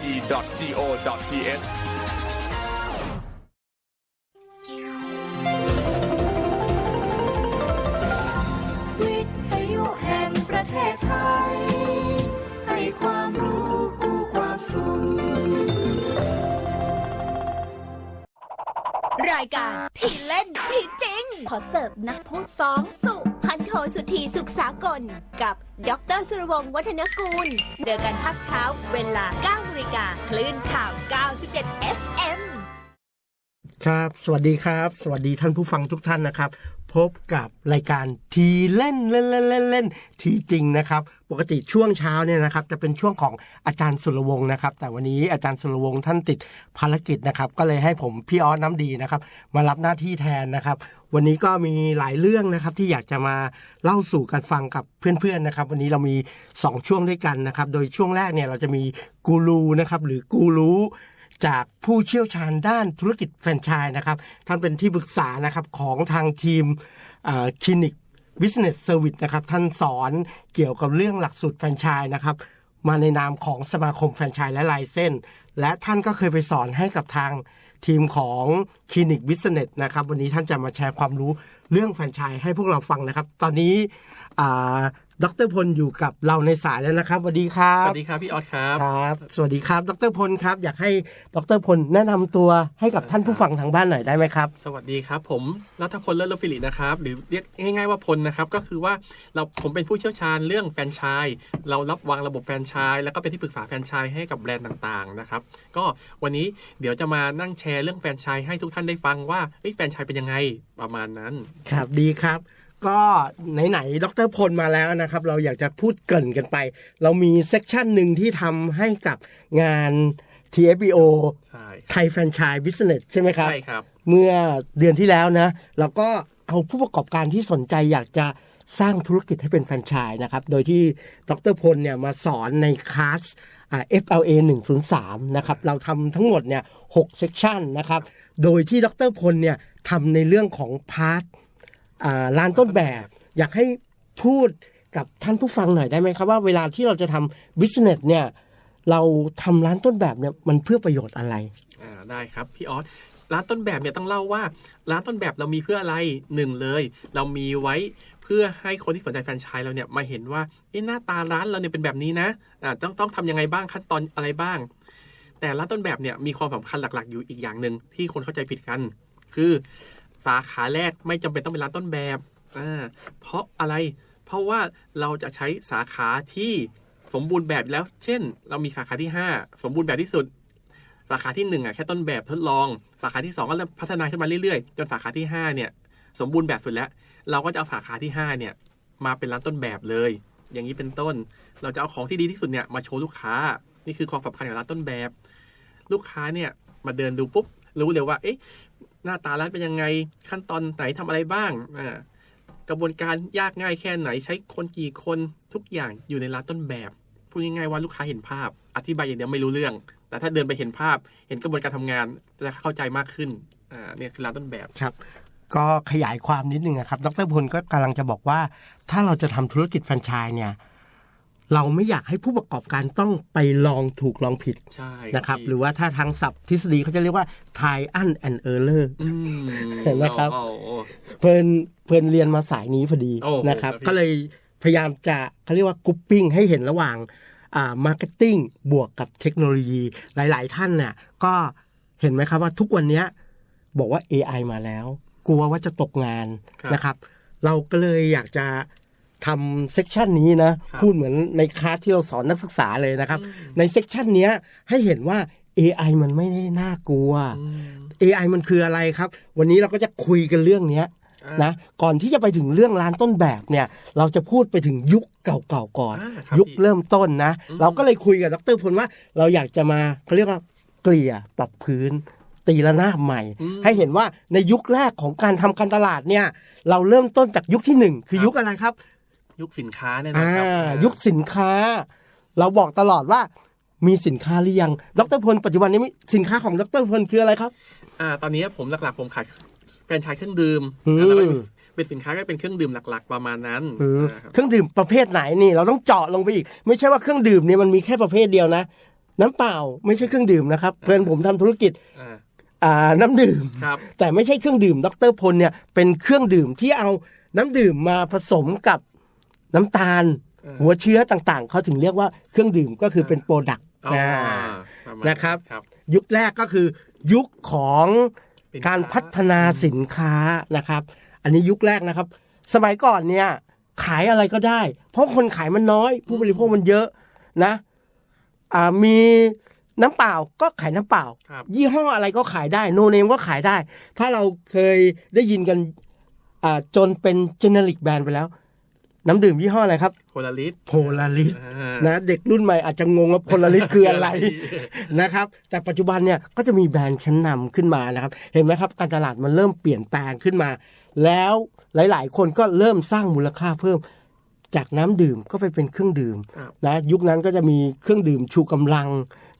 prd.go.th วิทยุแห่งประเทศไทย ให้ความรู้คู่ความสุข รายการที่เล่นที่จริง ขอเสิร์ฟนักพูดสองสุพัน สุธีสุขสากล กับดรสุรวงศ์วัฒนกูล เจอกันภาคเช้าเวลา9นาฬิกาคลื่นข่าว 97 FM ครับ สวัสดีครับ สวัสดีท่านผู้ฟังทุกท่านนะครับ พบกับรายการทีเล่นเล่นเล่นเล่นเล่นทีจริงนะครับ ปกติช่วงเช้าเนี่ยนะครับ จะเป็นช่วงของอาจารย์สุรวงศ์นะครับ แต่วันนี้อาจารย์สุรวงศ์ท่านติดภารกิจนะครับ ก็เลยให้ผมพี่ออสน้ำดีนะครับ มารับหน้าที่แทนนะครับ วันนี้ก็มีหลายเรื่องนะครับที่อยากจะมาเล่าสู่กันฟังกับเพื่อนๆนะครับ วันนี้เรามี 2 ช่วงด้วยกันนะครับ โดยช่วงแรกเนี่ยเราจะมีกูรูนะครับหรือกูรู้ จากผู้เชี่ยวชาญด้านธุรกิจแฟรนไชส์นะครับ ท่านเป็นที่ปรึกษานะครับของทางทีมคลินิก Business Service นะครับ ท่านสอนเกี่ยวกับเรื่องหลักสูตรแฟรนไชส์นะครับ มาในนามของสมาคมแฟรนไชส์และลายเส้น และท่านก็เคยไปสอนให้กับทางทีมของคลินิก Business นะครับ วันนี้ท่านจะมาแชร์ความรู้เรื่องแฟรนไชส์ให้พวกเราฟังนะครับ ตอนนี้ ดรพลอยู่กับเราในสายแล้วนะครับสวัสดีครับสวัสดีครับพี่ออสครับครับ สวัสดีครับ ดรพลครับ อยากให้ดรพลแนะนำตัวให้กับท่านผู้ฟังทางบ้านหน่อยได้ไหมครับ สวัสดีครับ ผมรัฐพลเลิศลฟิลินะครับ หรือเรียกง่าย ๆว่าพลนะครับ ก็คือว่าเราผมเป็นผู้เชี่ยวชาญเรื่องแฟรนไชส์เรารับวางระบบแฟรนไชส์แล้วก็เป็นที่ปรึกษาแฟรนไชส์ให้กับแบรนด์ต่างๆนะครับ ก็วันนี้เดี๋ยวจะมานั่งแชร์เรื่องแฟรนไชส์ให้ทุกท่านได้ฟังว่าเอ้ยแฟรนไชส์เป็นยังไงประมาณนั้น ครับดีครับ ก็ไหนๆดรพลมาแล้วนะครับ เราอยากจะพูดเกรินกันไป เรามีเซกชันหนึ่งที่ทำให้กับงาน TFBO ใช่ไทยแฟรนไชส์บิสเนสใช่ไหมครับ ใช่ครับ เมื่อเดือนที่แล้วนะ เราก็เอาผู้ประกอบการที่สนใจอยากจะสร้างธุรกิจให้เป็นแฟรนไชส์นะครับ โดยที่ดรพลเนี่ยมาสอนในคลาสอ่า FLA 103 นะครับ เราทำทั้งหมดเนี่ย6เซกชันนะครับ โดยที่ดรพลเนี่ยทำในเรื่องของพาร์ทอ่า ร้านต้นแบบ อยากให้พูดกับท่านผู้ฟังหน่อยได้ไหมครับว่าเวลาที่เราจะทำบิสเนสเนี่ยเราทำร้านต้นแบบเนี่ยมันเพื่อประโยชน์อะไรอ่าได้ครับพี่ออสร้านต้นแบบเนี่ยต้องเล่าว่า ร้านต้นแบบเรามีเพื่ออะไรหนึ่งเลย เรามีไว้เพื่อให้คนที่สนใจแฟรนไชส์เราเนี่ยมาเห็นว่าเอ๊ะหน้าตาร้านเราเนี่ยเป็นแบบนี้นะอ่าต้องต้องทำยังไงบ้างขั้นตอนอะไรบ้าง แต่ร้านต้นแบบเนี่ยมีความสำคัญหลักๆ อยู่อีกอย่างหนึ่งที่คนเข้าใจผิดกัน คือ สาขาแรกไม่จำเป็นต้องเป็นร้านต้นแบบอ่าเพราะอะไร เพราะว่าเราจะใช้สาขาที่สมบูรณ์แบบแล้ว เช่น เรามีสาขาที่ 5 สมบูรณ์แบบที่สุด สาขาที่หนึ่งอะแค่ต้นแบบทดลอง สาขาที่สองก็เริ่มพัฒนาขึ้นมาเรื่อยๆ จนสาขาที่ห้าเนี่ย สมบูรณ์แบบสุดแล้ว เราก็จะเอาสาขาที่ห้าเนี่ย มาเป็นร้านต้นแบบเลย อย่างนี้เป็นต้น เราจะเอาของที่ดีที่สุดเนี่ยมาโชว์ลูกค้า นี่คือความสำคัญของร้านต้นแบบ ลูกค้าเนี่ยมาเดินดูปุ๊บรู้เลยว่า เอ๊ะ หน้าตาร้านเป็นยังไง ขั้นตอนไหนทำอะไรบ้างอ่ากระบวนการยากง่ายแค่ไหนใช้คนกี่คนทุกอย่างอยู่ในร้านต้นแบบพูดง่ายๆว่าลูกค้าเห็นภาพ อธิบายอย่างเดียวไม่รู้เรื่อง แต่ถ้าเดินไปเห็นภาพ เห็นกระบวนการทำงานจะเข้าใจมากขึ้นอ่าเนี่ยคือร้านต้นแบบครับ ก็ขยายความนิดนึงนะครับ ดรพลก็กำลังจะบอกว่า ถ้าเราจะทำธุรกิจแฟรนไชส์เนี่ย เราไม่อยากให้ผู้ประกอบการต้องไปลองถูกลองผิดใช่นะครับพี่หรือว่าถ้าทางศัพท์ทฤษฎีเขาจะเรียกว่า try and and error อืมเห็นไหมครับโอ้โอ้เพิ่นเพิ่นเรียนมาสายนี้พอดีโอ้โหนะครับครับพี่ก็เลยพยายามจะเขาเรียกว่ากรุ๊ปปิ้งให้เห็นระหว่างอ่ามาร์เก็ตติ้งบวกกับเทคโนโลยีหลาย ๆ ท่านเนี่ยก็เห็นไหมครับว่าทุกวันเนี้ยบอกว่า AI มาแล้ว กลัวว่าจะตกงานครับนะครับ เราก็เลยอยากจะ ทำเซกชันนี้นะครับพูดเหมือนในคลาสที่เราสอนนักศึกษาเลยนะครับ ในเซกชันเนี้ยให้เห็นว่า AI มันไม่ได้น่ากลัวอืม AI มันคืออะไรครับ วันนี้เราก็จะคุยกันเรื่องเนี้ยอ่านะก่อนที่จะไปถึงเรื่องร้านต้นแบบเนี่ย เราจะพูดไปถึงยุคเก่าๆก่อนอ่าครับยุคพี่เริ่มต้นนะอืมเราก็เลยคุยกับดรพลว่า เราอยากจะมาเขาเรียกว่าเกลี่ยปรับพื้น ตีละหน้าบใหม่อืมให้เห็นว่าในยุคแรกของการทำการตลาดเนี่ย เราเริ่มต้นจากยุคที่หนึ่งคือครับยุคอะไรครับ ยุคสินค้าเนี่ยนะอ่าครับยุคสินค้า เราบอกตลอดว่ามีสินค้าหรือยัง ดรพลปัจจุบันนี้มีสินค้าของดรพลคืออะไรครับอ่าตอนนี้ผมหลักๆผมขายแฟรนไชส์เครื่องดื่มอืมแล้วก็เป็นสินค้าก็เป็นเครื่องดื่มหลัก ๆ ประมาณนั้นอืมนะครับเครื่องดื่มประเภทไหนนี่ เราต้องเจาะลงไปอีก ไม่ใช่ว่าเครื่องดื่มเนี่ยมันมีแค่ประเภทเดียวนะ น้ำเปล่าไม่ใช่เครื่องดื่มนะครับ เพื่อนผมทำธุรกิจอ่าอ่าน้ำดื่มครับแต่ไม่ใช่เครื่องดื่ม ดรพลเนี่ยเป็นเครื่องดื่มที่เอาน้ำดื่มมาผสมกับ น้ำตาลเออหัวเชื้อต่างๆ เขาถึงเรียกว่าเครื่องดื่มก็คือเป็นโปรดักต์อ๋อนะปมาณนะครับครับ ยุคแรกก็คือ ยุคของสินค้าการพัฒนาสินค้านะครับ อันนี้ยุคแรกนะครับ สมัยก่อนเนี่ย ขายอะไรก็ได้ เพราะคนขายมันน้อย ผู้บริโภคมันเยอะนะอ่ามีน้ำเปล่าก็ขายน้ำเปล่าครับยี่ห้ออะไรก็ขายได้ โนเนมก็ขายได้ ถ้าเราเคยได้ยินกันอ่าจนเป็นเจเนริกแบรนด์ไปแล้ว น้ำดื่มยี่ห้ออะไรครับโพลาริสโพลาริสอ่านะเด็กรุ่นใหม่อาจจะงงว่าโพลาริสคืออะไรนะครับ แต่ปัจจุบันเนี่ยก็จะมีแบรนด์ชั้นนำขึ้นมานะครับ เห็นไหมครับ การตลาดมันเริ่มเปลี่ยนแปลงขึ้นมา แล้วหลาย ๆ คนก็เริ่มสร้างมูลค่าเพิ่มจากน้ำดื่มก็ไปเป็นเครื่องดื่มครับนะยุคนั้นก็จะมีเครื่องดื่มชูกำลัง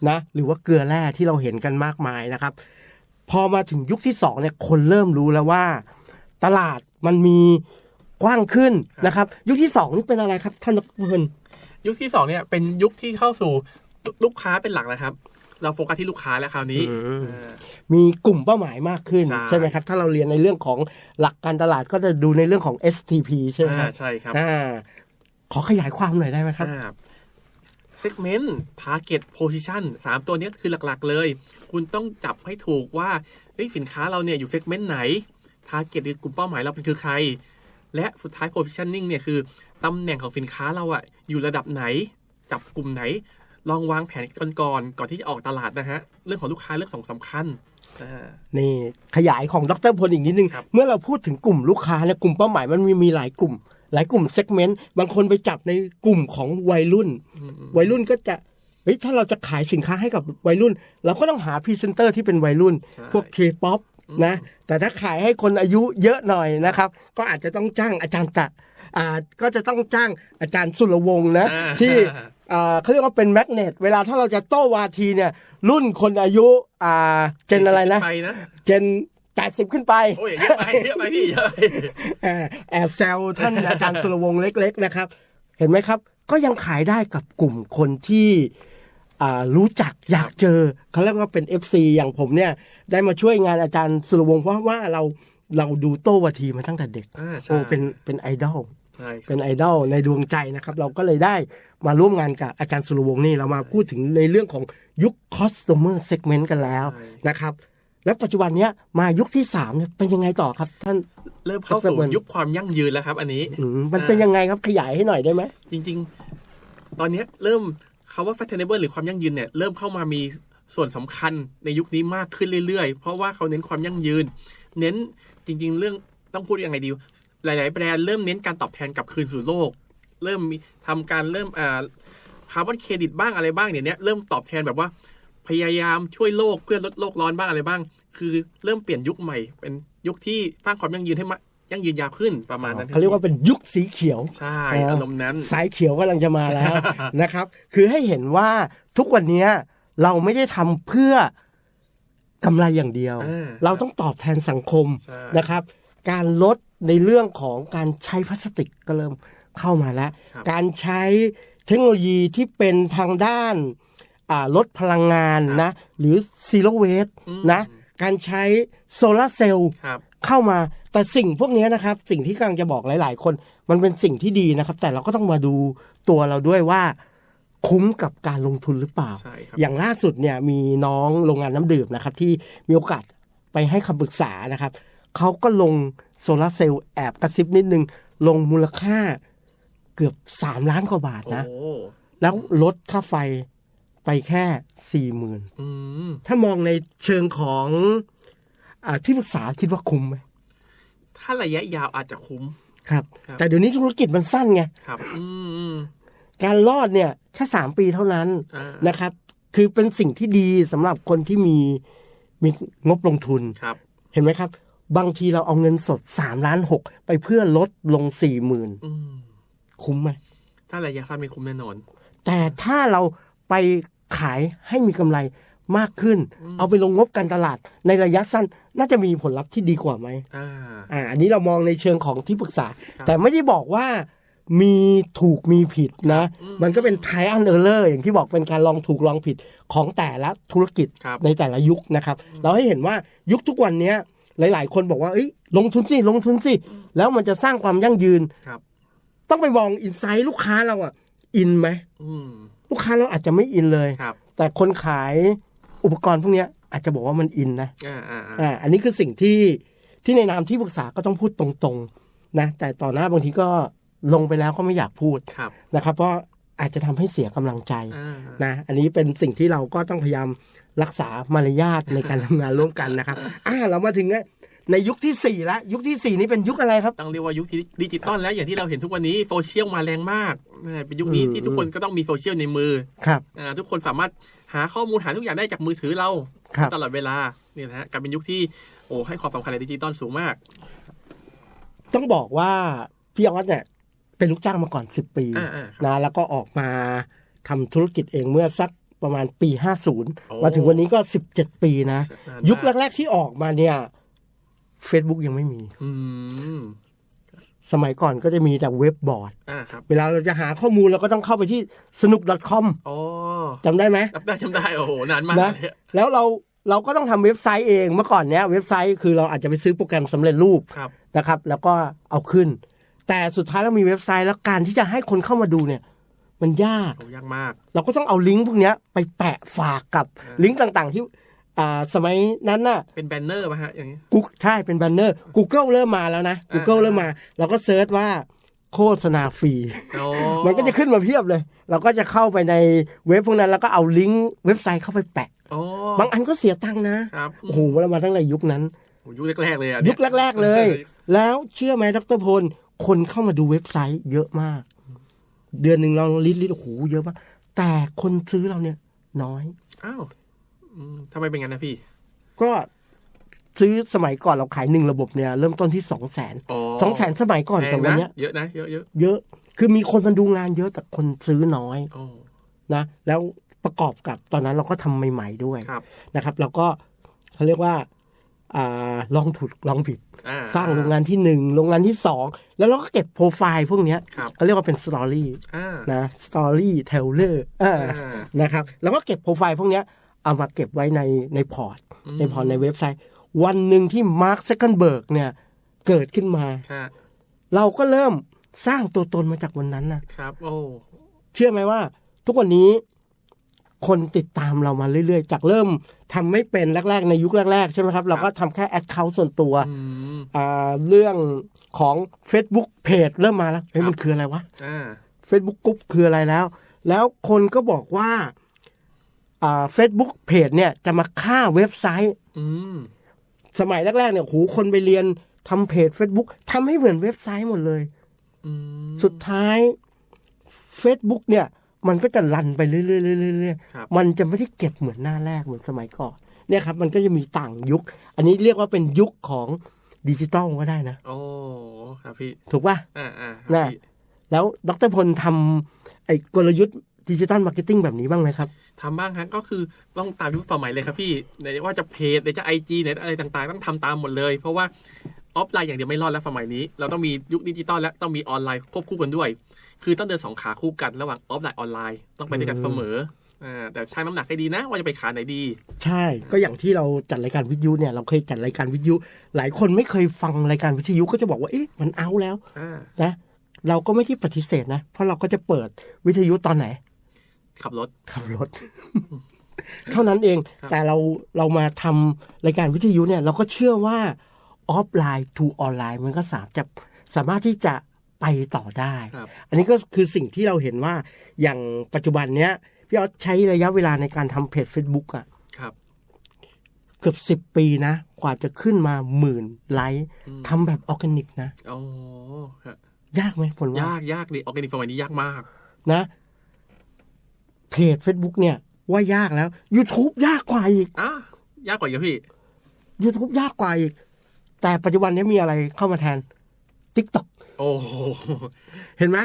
นะหรือว่าเกลือแร่ที่เราเห็นกันมากมายนะครับ พอมาถึงยุคที่สองเนี่ยคนเริ่มรู้แล้วว่า ตลาดมันมี กว้างขึ้นนะครับ ยุคที่สองนี่เป็นอะไรครับท่านดรพลยุคที่สองเนี่ยเป็นยุคที่เข้าสู่ลูกค้าเป็นหลักนะครับ เราโฟกัสที่ลูกค้าแล้วคราวนี้อืมอ่ามีกลุ่มเป้าหมายมากขึ้นใช่ใช่ไหมครับ ถ้าเราเรียนในเรื่องของหลักการตลาดก็จะดูในเรื่องของ STP ใช่ไหมคอ่ารับใช่ครับอ่าขอขยายความหน่อยได้ไหมครับเซกเมนต์ target position สามตัวเนี้ยคือหลักๆเลย คุณต้องจับให้ถูกว่าเฮ้ยสินค้าเราเนี่ยอยู่เซกเมนต์ไหน target คือกลุ่มเป้าหมายเราเป็นคือใคร และสุดท้าย positioning เนี่ยคือตำแหน่งของสินค้าเราอะอยู่ระดับไหน จับกลุ่มไหน ลองวางแผนกันก่อนก่อนที่จะออกตลาดนะฮะ เรื่องของลูกค้าเรื่องของสำคัญอ่านี่ขยายของดรพลอีกนิดนึงครับเมื่อเราพูดถึงกลุ่มลูกค้าเนี่ยกลุ่มเป้าหมายมันมีมีหลายกลุ่ม หลายกลุ่มเซกเมนต์บางคนไปจับในกลุ่มของวัยรุ่นอืมอืมวัยรุ่นก็จะเฮ้ยถ้าเราจะขายสินค้าให้กับวัยรุ่น เราก็ต้องหาพรีเซนเตอร์ที่เป็นวัยรุ่นใช่พวกเคป๊อป นะแต่ถ้าขายให้คนอายุเยอะหน่อยนะครับ ก็อาจจะต้องจ้างอาจารย์ตะอ่าก็จะต้องจ้างอาจารย์สุรวงศ์นะอ่าที่อ่าเขาเรียกว่าเป็นแมกเนตเวลาถ้าเราจะโต้วาทีเนี่ย รุ่นคนอายุอ่าเจนอะไรนะไปนะเจน80ขึ้นไปโอ้ยเยอะไปเยอะไปพี่เยอะไปแอบแอบแซวท่านอาจารย์สุรวงศ์เล็ก ๆ นะครับ เห็นไหมครับ ก็ยังขายได้กับกลุ่มคนที่อ่า รู้จักอยากเจอเขาเรียกว่าเป็น FC อย่างผมเนี่ย ได้มาช่วยงานอาจารย์สุรวงศ์เพราะว่าเราเราดูโต้วาทีมาตั้งแต่เด็กอ่าใช่โอ้เป็นเป็นไอดอลใช่ครับเป็นไอดอลในดวงใจนะครับ เราก็เลยได้มาร่วมงานกับอาจารย์สุรวงศ์นี่เรามาพูดถึงในเรื่องของยุค customer segment กันแล้วใช่นะครับ แล้วปัจจุบันเนี้ยมายุคที่สามเนี่ยเป็นยังไงต่อครับ ท่านเริ่มเข้าสู่ยุคความยั่งยืนแล้วครับ อันนี้อืมมันเป็นยังไงครับขยายให้หน่อยได้ไหมจริง ๆ ตอนเนี้ยเริ่ม คาว่า sustainable หรือความยั่งยืนเนี่ยเริ่มเข้ามามีส่วนสำคัญในยุคนี้มากขึ้นเรื่อย ๆ เพราะว่าเขาเน้นความยั่งยืน เน้นจริง ๆ เรื่องต้องพูดยังไงดีหลาย ๆ แบรนด์เริ่มเน้นการตอบแทนกลับคืนสู่โลก เริ่มมีทำการเริ่มอ่าคาร์บอนเครดิตบ้างอะไรบ้างเนี่ยเนี้ยเริ่มตอบแทนแบบว่า พยายามช่วยโลกเพื่อลดโลกร้อนบ้างอะไรบ้าง คือเริ่มเปลี่ยนยุคใหม่ เป็นยุคที่สร้างความยั่งยืนให้มา ยั่งยืนยาวขึ้นประมาณนั้นเขาเรียกว่าเป็นยุคสีเขียวใช่อ๋อออารมณ์นั้น สายเขียวกำลังจะมาแล้วนะครับ คือให้เห็นว่าทุกวันเนี้ยเราไม่ได้ทำเพื่อกำไรอย่างเดียวอ่าเราต้องตอบแทนสังคมใช่นะครับ การลดในเรื่องของการใช้พลาสติกก็เริ่มเข้ามาแล้วครับการใช้เทคโนโลยีที่เป็นทางด้านอ่าลดพลังงานนะ หรือซีโรเวสอืมนะ การใช้โซลาร์เซลล์ครับ เข้ามาแต่สิ่งพวกนี้นะครับ สิ่งที่กำลังจะบอกหลาย ๆ คน มันเป็นสิ่งที่ดีนะครับ แต่เราก็ต้องมาดูตัวเราด้วยว่า คุ้มกับการลงทุนหรือเปล่าใช่ครับอย่างล่าสุดเนี่ยมีน้องโรงงานน้ำดื่มนะครับ ที่มีโอกาสไปให้คำปรึกษานะครับเขาก็ลงโซลาร์เซลล์แอบกระซิบนิดนึง ลงมูลค่าเกือบสามล้านกว่าบาทนะโอ้แล้วลดค่าไฟไปแค่สี่หมื่นอืมถ้ามองในเชิงของอา ที่ปรึกษาคิดว่าคุ้มไหมถ้าระยะยาวอาจจะคุ้มครับครับแต่เดี๋ยวนี้ธุรกิจมันสั้นไงครับ อืมอืมการรอดเนี่ยแค่สามปีเท่านั้นอ่านะครับ คือเป็นสิ่งที่ดีสำหรับคนที่มีมีงบลงทุนครับ เห็นไหมครับ บางทีเราเอาเงินสดสามล้านหกไปเพื่อลดลงสี่หมื่นอืมคุ้มไหมถ้าระยะสั้นไม่คุ้มแน่นอน แต่ถ้าเราไปขายให้มีกำไร มากขึ้น เอาไปลงงบการตลาดในระยะสั้นน่าจะมีผลลัพธ์ที่ดีกว่าไหมอ่าอ่าอันนี้เรามองในเชิงของที่ปรึกษาครับแต่ไม่ได้บอกว่ามีถูกมีผิดนะ มันก็เป็น trial error อย่างที่บอกเป็นการลองถูกลองผิดของแต่ละธุรกิจครับในแต่ละยุคนะครับ เราให้เห็นว่ายุคทุกวันเนี้ยหลาย ๆ คนบอกว่าเอ้ยลงทุนสิลงทุนสิแล้วมันจะสร้างความยั่งยืนครับต้องไปมองอินไซต์ลูกค้าเราอะ อินไหมอืมลูกค้าเราอาจจะไม่อินเลยครับแต่คนขาย อุปกรณ์พวกเนี้ยอาจจะบอกว่ามันอินนะอ่าอ่าอ่าอ่าอันนี้คือสิ่งที่ที่ในนามที่ปรึกษาก็ต้องพูดตรงๆนะแต่ต่อหน้าบางทีก็ลงไปแล้วก็ไม่อยากพูดครับนะครับ เพราะอาจจะทำให้เสียกำลังใจอ่านะอันนี้เป็นสิ่งที่เราก็ต้องพยายามรักษามารยาทในการทำงานร่วมกันนะครับอ่าเรามาถึงในยุคที่สี่แล้ว ยุคที่สี่นี้เป็นยุคอะไรครับต้องเรียกว่ายุคที่ดิจิตอลแล้วอย่างที่เราเห็นทุกวันนี้โซเชียลมาแรงมากอ่าเป็นยุคนี้อืมที่ทุกคนก็ต้องมีโซเชียลในมือครับอ่าทุกคนสามารถ หาข้อมูลหาทุกอย่างได้จากมือถือเราครับตลอดเวลาเนี่ยนะฮะกลายเป็นยุคที่โอ้ให้ความสำคัญในดิจิตอลสูงมาก ต้องบอกว่าพี่ออสเนี่ยเป็นลูกจ้างมาก่อนสิบปีอ่าอ่าครับนะแล้วก็ออกมาทำธุรกิจเองเมื่อสักประมาณปีโอ้50 มาถึงวันนี้ก็ 17 ปีนะนานมากยุคแรก ๆ ที่ออกมาเนี่ย Facebook ยังไม่มีอืม สมัยก่อนก็จะมีแต่เว็บบอร์ดอ่าครับเวลาเราจะหาข้อมูลเราก็ต้องเข้าไปที่สนุก .com อ๋อจำได้ไหมจำได้จำได้โอ้โหนานมากนะเลยแล้วเราเราก็ต้องทำเว็บไซต์เองเมื่อก่อนเนี้ยเว็บไซต์คือเราอาจจะไปซื้อโปรแกรมสำเร็จรูปครับนะครับ แล้วก็เอาขึ้น แต่สุดท้ายเรามีเว็บไซต์แล้วการที่จะให้คนเข้ามาดูเนี่ย มันยากโอ้ยากมาก เราก็ต้องเอาลิงก์พวกเนี้ยไปแปะฝากกับอ่าลิงก์ต่างๆ ที่ อ่าสมัยนั้นน่ะเป็นแบนเนอร์ป่ะฮะอย่างนี้กูใช่เป็นแบนเนอร์ Google เริ่มมาแล้วนะ Google อ่าเริ่มมา เราก็เซิร์ชว่าโฆษณาฟรีโอ้มันก็จะขึ้นมาเพียบเลย เราก็จะเข้าไปในเว็บพวกนั้น แล้วก็เอาลิงก์เว็บไซต์เข้าไปแปะโอ้บางอันก็เสียตังค์นะครับโอ้โหเรามาตั้งแต่ยุคนั้นโอ้ยุคแรกๆเลยอะยุคแรก ๆเลย แล้วเชื่อไหมดรพล คนเข้ามาดูเว็บไซต์เยอะมาก เดือนหนึ่งเราลิดลิดโอ้โหเยอะมากแต่คนซื้อเราเนี่ยน้อยอ้าวอืม ทำไมเป็นงั้นนะพี่ ก็ซื้อสมัยก่อนเราขายหนึ่งระบบเนี่ย เริ่มต้นที่สองแสนอ๋อสองแสนสมัยก่อนแพกับงวันนะเนี้ยเยอะนะเยอะเยอะเยอะ คือมีคนมาดูงานเยอะแต่คนซื้อน้อยโอ้นะ แล้วประกอบกับตอนนั้นเราก็ทำใหม่ ๆด้วยครับนะครับแล้วก็เขาเรียกว่าอ่าลองถูกลองผิดอ่สร้างโรงงานที่หนึ่งโรงงานที่สองแล้วเราก็เก็บโปรไฟล์พวกเนี้ยครับเขาเรียกว่าเป็นสตอรี่อ่านะสตอรี่เทเลอร์อ่านะครับแล้วก็เก็บโปรไฟล์พวกเนี้ย เอามาเก็บไว้ในในพอร์ตอืมในพอร์ตในเว็บไซต์ วันหนึ่งที่มาร์คเซคันเบิร์กเนี่ย เกิดขึ้นมาค่ะเราก็เริ่มสร้างตัวตนมาจากวันนั้นนะครับ โอ้เชื่อไหมว่า ทุกวันนี้คนติดตามเรามาเรื่อยๆ จากเริ่มทำไม่เป็นแรก ๆ ในยุคแรก ๆ ใช่ไหมครับ เราก็ทำแค่แอดเคาท์ส่วนตัวอืมอ่าเรื่องของ Facebook Page เริ่มมาแล้วเฮ้ยครับมันคืออะไรวะอ่า Facebook กรุ๊ปคืออะไรแล้ว แล้วคนก็บอกว่า อ่า Facebook Page เนี่ยจะมาฆ่าเว็บไซต์อืมสมัยแรกๆเนี่ยโหคนไปเรียนทำเพจ Facebook ทำให้เหมือนเว็บไซต์หมดเลยอืมสุดท้าย Facebook เนี่ย มันก็จะรันไปเรื่อยๆเรื่อยครับๆมันจะไม่ได้เก็บเหมือนหน้าแรกเหมือนสมัยก่อนเนี่ยครับ มันก็จะมีต่างยุค อันนี้เรียกว่าเป็นยุคของดิจิตอลก็ได้นะ โอ้ครับพี่ ถูกป่ะอ่าอ่าน่ะครับพี่แล้วดรพลทำไอ้กลยุทธ์ดิจิตอลมาร์เก็ตติ้งแบบนี้บ้างไหมครับ ทำบ้างฮะก็คือต้องตามยุคสมัยเลยครับพี่ไหนว่าจะเพจไหนจะไอจีไหนอะไรต่างๆ ต้องทำตามหมดเลย เพราะว่าออฟไลน์อย่างเดียวไม่รอดแล้วสมัยนี้ เราต้องมียุคดิจิตอลและต้องมีออนไลน์ควบคู่กันด้วย คือต้องเดินสองขาคู่กันระหว่างออฟไลน์ออนไลน์ต้องไปด้วยกันเสมออ่าแต่ชั่งน้ำหนักให้ดีนะ ว่าจะไปขาไหนดี ใช่ก็อย่างที่เราจัดรายการวิทยุเนี่ยเราเคยจัดรายการวิทยุ หลายคนไม่เคยฟังรายการวิทยุก็จะบอกว่าเอ๊ะมันเอาแล้วอ่านะเราก็ไม่ที่ปฏิเสธนะ เพราะเราก็จะเปิดวิทยุตอนไหน ขับรถขับรถ เท่านั้นเองครับแต่เราเรามาทำรายการวิทยุเนี่ย เราก็เชื่อว่าออฟไลน์ทูออนไลน์มันก็สามารถจะสามารถที่จะไปต่อได้ครับอันนี้ก็คือสิ่งที่เราเห็นว่าอย่างปัจจุบันเนี้ยพี่ออสใช้ระยะเวลาในการทำเพจ Facebook อะครับเกือบสิบปีนะ กว่าจะขึ้นมาหมื่นไลค์อืมทำแบบออร์แกนิกนะโอ้ครับยากไหมผลว่ายากยากดิออร์แกนิกสมัยนี้ยากมาก นะ เพจ Facebook เนี่ย ว่ายากแล้ว YouTube ยากกว่าอีกอะยากกว่าเยอะพี่ YouTube ยากกว่าอีก แต่ปัจจุบันนี้มีอะไรเข้ามาแทน TikTok โอ้โหเห็นไหม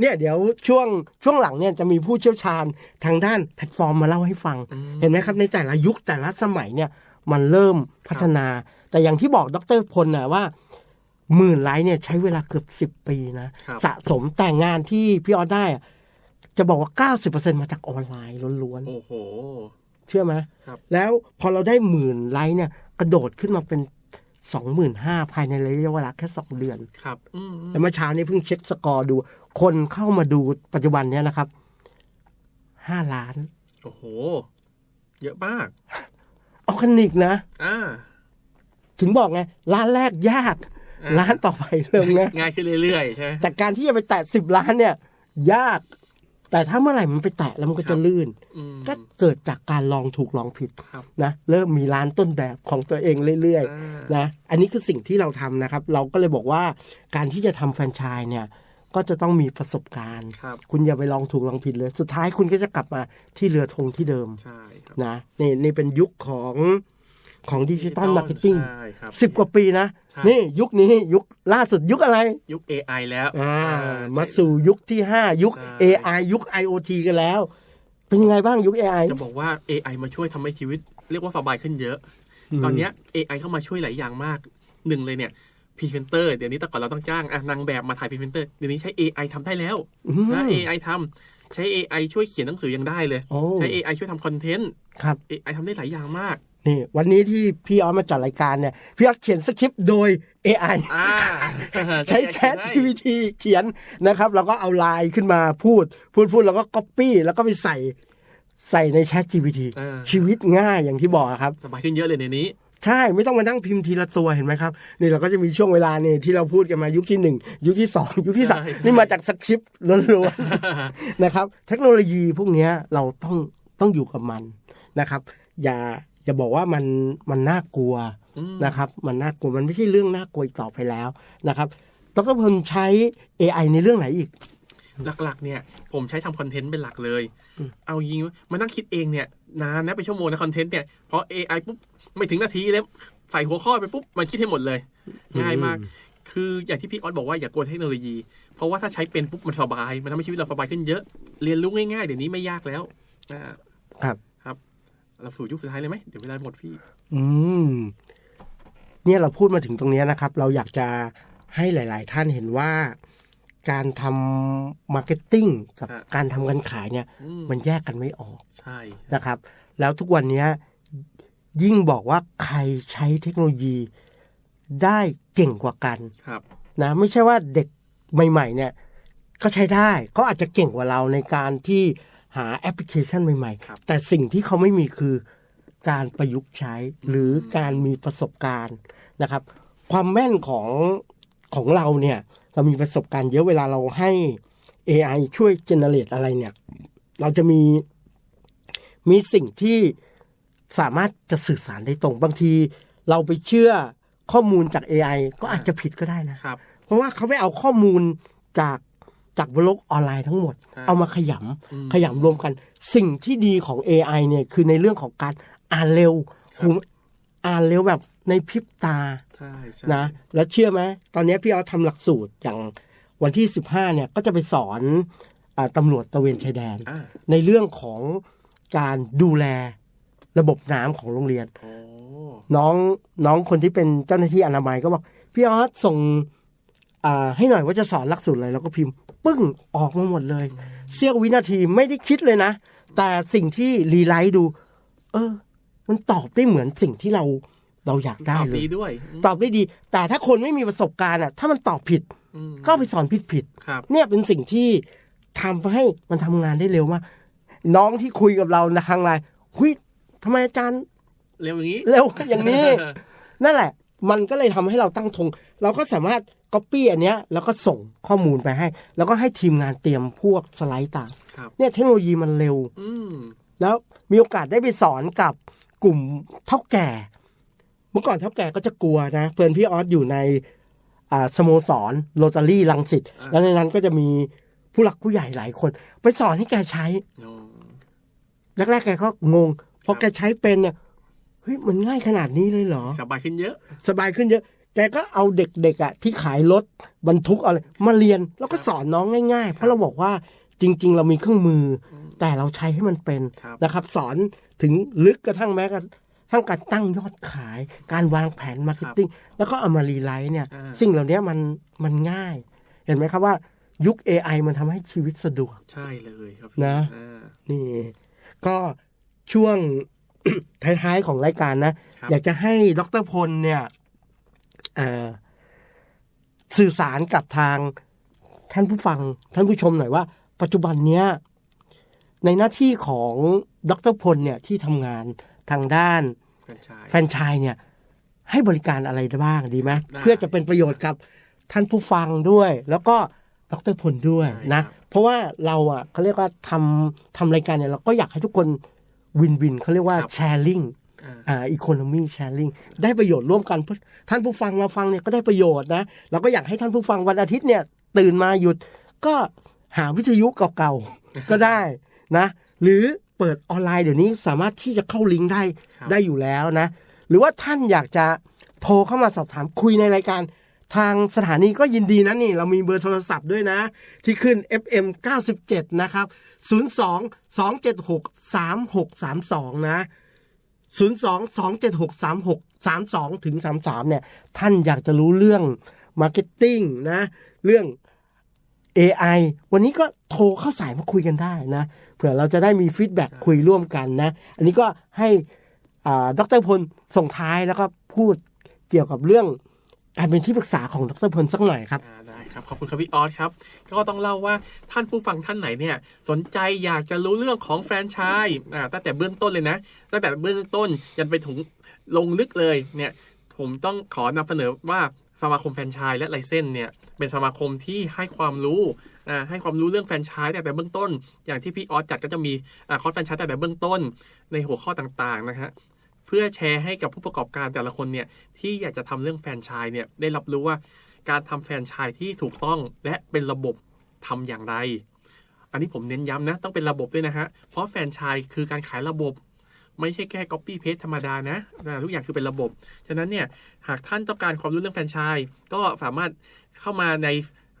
เนี่ยเดี๋ยวช่วงช่วงหลังเนี่ยจะมีผู้เชี่ยวชาญทางด้านแพลตฟอร์มมาเล่าให้ฟังอืมเห็นไหมครับในแต่ละยุคแต่ละสมัยเนี่ย มันเริ่มพัฒนา แต่อย่างที่บอกดรพลนะว่าหมื่นไลค์เนี่ยใช้เวลาเกือบสิบปีนะครับสะสมแต่งานที่พี่ออสได้อะ จะบอกว่า 90%มาจากออนไลน์ล้วนโอ้โหๆเชื่อไหมครับ แล้วพอเราได้หมื่นไลค์เนี่ย กระโดดขึ้นมาเป็นสองหมื่นห้าภายในระยะเวลาแค่สองเดือน ครับอืมอืมแล้วเมื่อเช้านี้เพิ่งเช็คสกอร์ดู คนเข้ามาดูปัจจุบันเนี้ยนะครับห้าล้าน โอ้โห เยอะมาก ออร์แกนิกนะ อ่า ถึงบอกไง ร้านแรกยาก อ่า ร้านต่อไปเริ่มนะง่ายขึ้นเรื่อยๆ ใช่ไหมแต่การที่จะไปแตะสิบล้านเนี่ย ยาก แต่ถ้าเมื่อไหร่มันไปแตะแล้วมันก็ครัจะบลื่นอืมก็เกิดจากการลองถูกลองผิดครับนะเริ่มมีร้านต้นแบบของตัวเองเรื่อยอ่าๆนะอันนี้คือสิ่งที่เราทำนะครับ เราก็เลยบอกว่าการที่จะทำแฟรนไชส์เนี่ยก็จะต้องมีประสบการณ์ครับคุณอย่าไปลองถูกลองผิดเลย สุดท้ายคุณก็จะกลับมาที่เรือธงที่เดิมใช่ครับนะนี่นี่เป็นยุคของ ของดิจิตอลมาร์เก็ตติ้งใช่ครับสิบกว่าปีนะใช่นี่ยุคนี้ยุคล่าสุดยุคอะไร ยุค AI แล้วอ่าอ่ามาสู่ยุคที่ 5 ยุคใช่ AI ยุค IoT กันแล้ว เป็นยังไงบ้างยุค AI จะบอกว่า AI มาช่วยทำให้ชีวิต เรียกว่าสบายขึ้นเยอะอืมตอนเนี้ย AI เข้ามาช่วยหลายอย่างมากหนึ่งเลยเนี่ยพรีเซนเตอร์เดี๋ยวนี้แต่ก่อนเราต้องจ้างอะนางแบบมาถ่ายพรีเซนเตอร์เดี๋ยวนี้ใช้ AI ทำได้แล้วอืมนะ AI ทำใช้ AI ช่วยเขียนหนังสือยังได้เลยโอ้ใช้ AI ช่วยทำคอนเทนต์ครับ AI ทำได้หลายอย่างมาก นี่วันนี้ที่พี่ออสมาจัดรายการเนี่ยพี่ออสเขียนสคริปต์โดย AI อ่าใช้ Chat GPT เขียนนะครับ แล้วก็เอาไลน์ขึ้นมาพูด พูดพูดแล้วก็ Copy แล้วก็ไปใส่ใส่ใน Chat GPT อ่าชีวิตง่ายอย่างที่บอกครับ สบายขึ้นเยอะเลยในนี้ ใช่ไม่ต้องมานั่งพิมพ์ทีละตัวเห็นไหมครับนี่เราก็จะมีช่วงเวลาเนี่ยที่เราพูดกันมายุคที่หนึ่งยุคที่สองยุคที่สามใช่ใช่นี่มาจากสคริปต์ล้วนๆนะครับ เทคโนโลยีพวกเนี้ยเราต้องต้องอยู่กับมันนะครับ อย่า อย่าบอกว่ามันมันน่ากลัวอืมนะครับ มันน่ากลัวมันไม่ใช่เรื่องน่ากลัวอีกต่อไปแล้วนะครับดรพลใช้ AI ในเรื่องไหนอีก หลักๆ เนี่ย ผมใช้ทำคอนเทนต์เป็นหลักเลยอืมเอายิงมานั่งคิดเองเนี่ยนานนะเป็นชั่วโมงนะคอนเทนต์เนี่ยพอ AI ปุ๊บไม่ถึงนาทีเลยใส่หัวข้อไปปุ๊บมันคิดให้หมดเลย ง่ายมาก คืออย่างที่พี่ออสบอกว่าอย่ากลัวเทคโนโลยี เพราะว่าถ้าใช้เป็นปุ๊บมันสบาย มันทำให้ชีวิตเราสบายขึ้นเยอะ เรียนรู้ง่ายๆ เดี๋ยวนี้ไม่ยากแล้วอ่าครับครับ เราสู่ยุคสุดท้ายเลยไหมเดี๋ยวเวลาหมดพี่ อืม เนี่ยเราพูดมาถึงตรงเนี้ยนะครับ เราอยากจะให้หลาย ๆ ท่านเห็นว่าการทำมาร์เก็ตติ้งกับฮะการทำการขายเนี่ยอืมมันแยกกันไม่ออกใช่นะครับ แล้วทุกวันเนี้ยยิ่งบอกว่าใครใช้เทคโนโลยีได้เก่งกว่ากันครับ นะ ไม่ใช่ว่าเด็กใหม่ ๆ เนี่ย ก็ใช้ได้เขาอาจจะเก่งกว่าเราในการที่ หาแอปพลิเคชันใหม่ครับๆแต่สิ่งที่เขาไม่มีคือการประยุกต์ใช้หรือการมีประสบการณ์นะครับ ความแม่นของของเราเนี่ยเรามีประสบการณ์เยอะเวลาเราให้ AI ช่วยเจเนเรตอะไรเนี่ย เราจะมีมีสิ่งที่สามารถจะสื่อสารได้ตรง บางทีเราไปเชื่อข้อมูลจาก AI ก็อาจจะผิดก็ได้นะครับ เพราะว่าเขาไปเอาข้อมูลจาก จากบนโลกออนไลน์ทั้งหมดครับเอามาขยอืมำขยำรวมกัน สิ่งที่ดีของ AI เนี่ยคือในเรื่องของการอ่านเร็วครับหูอ่านเร็วแบบในพริบตาใช่ใช่นะ แล้วเชื่อไหมตอนนี้พี่เอาทำหลักสูตรอย่างวันที่15เนี่ยก็จะไปสอนอาตำรวจตระเวนชายแดนอ่าในเรื่องของการดูแลระบบน้ำของโรงเรียนโอ้น้องน้องคนที่เป็นเจ้าหน้าที่อนามัยก็บอกพี่ออสส่งอ่า ให้หน่อยว่าจะสอนหลักสูตรอะไรแล้วก็พิมพ์ ปึ้งออกมาหมดเลย เสี้ยววินาทีไม่ได้คิดเลยนะ แต่สิ่งที่รีไลท์ดู เออ มันตอบได้เหมือนสิ่งที่เราเราอยากได้ตอบเลดียด้วยมตอบได้ดี แต่ถ้าคนไม่มีประสบการณ์อะ ถ้ามันตอบผิดอืมก็เอาไปสอนผิดผิดๆครับเนี่ยเป็นสิ่งที่ทำให้มันทำงานได้เร็วมากน้องที่คุยกับเราในทางไลน์หุยทำไมอาจารย์ เร็วอย่างนี้ เร็วอย่างนี้ นั่นแหละ มันก็เลยทำให้เราตั้งธงเราก็สามารถก๊อปปี้อันเนี้ยแล้วก็ส่งข้อมูลไปให้ แล้วก็ให้ทีมงานเตรียมพวกสไลด์ต่างครับเนี่ยเทคโนโลยีมันเร็วอืมแล้วมีโอกาสได้ไปสอนกับกลุ่มเท่าแก่ เมื่อก่อนเท่าแก่ก็จะกลัวนะ เพื่อนพี่ออสอยู่ในอ่าสโมสรโรตารี่ลังสิตอ่าแล้วในนั้นก็จะมีผู้หลักผู้ใหญ่หลายคน ไปสอนให้แกใช้โอ้แรกๆแกก็งงพอครับแกใช้เป็นเนี่ย เฮ้ยมันง่ายขนาดนี้เลยเหรอ สบายขึ้นเยอะ สบายขึ้นเยอะแกก็เอาเด็กๆอะที่ขายรถบรรทุกอะไรมาเรียนแล้วก็สอนน้องง่าย ๆ เพราะเราบอกว่าจริง ๆ เรามีเครื่องมืออแต่เราใช้ให้มันเป็นครับนะครับ สอนถึงลึกกระทั่งแม้กระทั้งการตั้งยอดขาย การวางแผนมาร์เก็ตติ้งแล้วก็เอามารีไลท์เนี่ยอ่าสิ่งเหล่านี้มันมันง่าย เห็นไหมครับว่ายุค AI มันทำให้ชีวิตสะดวก ใช่เลยครับนะอ่านี่ก็ช่วง ท้ายๆของรายการนะครับอยากจะให้ดรพลเนี่ยเอ่อสื่อสารกับทางท่านผู้ฟังท่านผู้ชมหน่อยว่า ปัจจุบันเนี้ยในหน้าที่ของดรพลเนี่ยที่ทำงานทางด้านแฟรนไชส์แฟรนไชส์เนี่ยให้บริการอะไรได้บ้างดีไหมได้เพื่อจะเป็นประโยชน์กับท่านผู้ฟังด้วย แล้วก็ดรพลด้วยได้นะครับเพราะว่าเราอะเขาเรียกว่าทำทำรายการเนี่ยเราก็อยากให้ทุกคน วินวินเขาเรียกว่าแชร์ลิงอ่าอ่าอีโคโนมีแชร์ลิงได้ประโยชน์ร่วมกันเพื่อท่านผู้ฟังมาฟังเนี่ยก็ได้ประโยชน์นะเราก็อยากให้ท่านผู้ฟังวันอาทิตย์เนี่ยตื่นมาหยุดก็หาวิทยุเก่าๆ ก็ได้นะ หรือเปิดออนไลน์เดี๋ยวนี้สามารถที่จะเข้าลิงก์ได้ครับได้อยู่แล้วนะ หรือว่าท่านอยากจะโทรเข้ามาสอบถามคุยในรายการ ทางสถานีก็ยินดีนะนี่ เรามีเบอร์โทรศัพท์ด้วยนะ ที่ขึ้น FM 97 นะครับ 02 276 3632 นะ 02 276 3632 ถึง 33 เนี่ย ท่านอยากจะรู้เรื่องมาร์เก็ตติ้งนะ เรื่อง AI วันนี้ก็โทรเข้าสายมาคุยกันได้นะ เผื่อเราจะได้มีฟีดแบ็กคุยร่วมกันนะ อันนี้ก็ให้อ่าดรพลส่งท้ายแล้วก็พูดเกี่ยวกับเรื่อง การเป็นที่ปรึกษาของดรพลสักหน่อยครับได้ครับ ขอบคุณครับพี่ออสครับ ก็ต้องเล่าว่าท่านผู้ฟังท่านไหนเนี่ย สนใจอยากจะรู้เรื่องของแฟรนไชส์อ่าตั้งแต่เบื้องต้นเลยนะ ตั้งแต่เบื้องต้นยันไปถึงลงลึกเลยเนี่ย ผมต้องขอนำเสนอว่าสมาคมแฟรนไชส์และไลเซนส์เนี่ยเป็นสมาคมที่ให้ความรู้ให้ความรู้เรื่องแฟรนไชส์ตั้งแต่เบื้องต้น อย่างที่พี่ออสจัดก็จะมีอคอร์สแฟรนไชส์ตั้งแต่เบื้องต้น ในหัวข้อต่างๆนะฮะ เพื่อแชร์ให้กับผู้ประกอบการแต่ละคนเนี่ยที่อยากจะทำเรื่องแฟรนไชส์เนี่ยได้รับรู้ว่าการทำแฟรนไชส์ที่ถูกต้องและเป็นระบบทำอย่างไร อันนี้ผมเน้นย้ำนะ ต้องเป็นระบบด้วยนะฮะ เพราะแฟรนไชส์คือการขายระบบ ไม่ใช่แค่ copy paste ธรรมดานะนะ ทุกอย่างคือเป็นระบบ ฉะนั้นเนี่ย หากท่านต้องการความรู้เรื่องแฟรนไชส์ก็สามารถเข้ามาใน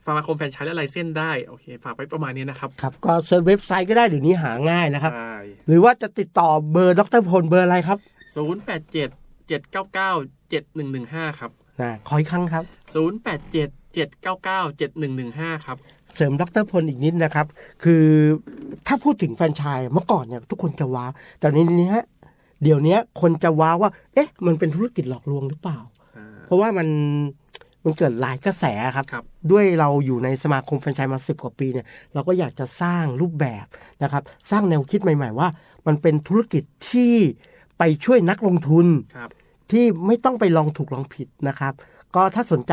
สมาคมแฟรนไชส์และไลเซนส์ได้ โอเค ฝากไว้ประมาณนี้นะครับ ครับ ก็เซิร์ชเว็บไซต์ก็ได้เดี๋ยวนี้หาง่ายนะครับใช่หรือว่าจะติดต่อเบอร์ดรพลเบอร์อะไรครับ ศูนย์แปดเจ็ดเจ็ดเก้าเก้าเจ็ดหนึ่งหนึ่งห้าครับนะขออีกครั้งครับศูนย์แปดเจ็ดเจ็ดเก้าเก้าเจ็ดหนึ่งหนึ่งห้าครับเสริมดรพลอีกนิดนะครับ คือถ้าพูดถึงแฟรนไชส์เมื่อก่อนเนี่ยทุกคนจะว้าวแต่ในนี้ฮะเดี๋ยวนี้คนจะว้าวว่า เอ๊ะ มันเป็นธุรกิจหลอกลวงหรือเปล่าอ่าเพราะว่ามันมันเกิดหลายกระแสครับครับด้วยเราอยู่ในสมาคมแฟรนไชส์มาสิบกว่าปีเนี่ยเราก็อยากจะสร้างรูปแบบนะครับ สร้างแนวคิดใหม่ ๆ ว่า มันเป็นธุรกิจที่ ไปช่วยนักลงทุนครับที่ไม่ต้องไปลองถูกลองผิดนะครับ ก็ถ้าสนใจ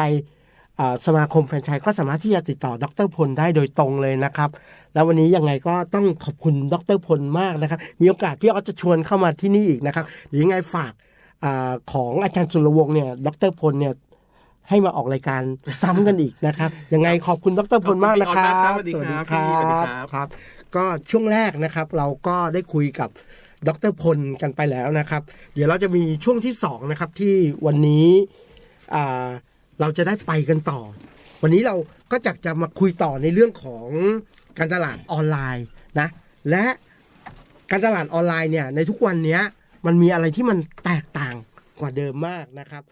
อ่าสมาคมแฟรนไชส์ก็สามารถที่จะติดต่อดรพลได้โดยตรงเลยนะครับ แล้ววันนี้ยังไงก็ต้องขอบคุณดรพลมากนะครับ มีโอกาสพี่ออสจะชวนเข้ามาที่นี่อีกนะครับเดี๋ยวยังไงฝากอาของอาจารย์สุรวงศ์เนี่ย ดรพลเนี่ยให้มาออกรายการซ้ำกันอีกนะครับ ยังไงขอบคุณดรพลมากนะครับขอบคุณพี่ออสมากครับสวัสดีครับพี่สวัสดีครับครับ ก็ช่วงแรกนะครับ เราก็ได้คุยกับ ดรพลกันไปแล้วนะครับ เดี๋ยวเราจะมีช่วงที่สองนะครับที่วันนี้เราจะได้ไปกันต่อ วันนี้เราก็จะจะมาคุยต่อในเรื่องของการตลาดออนไลน์นะและการตลาดออนไลน์เนี่ยในทุกวันนี้มันมีอะไรที่มันแตกต่างกว่าเดิมมากนะครับ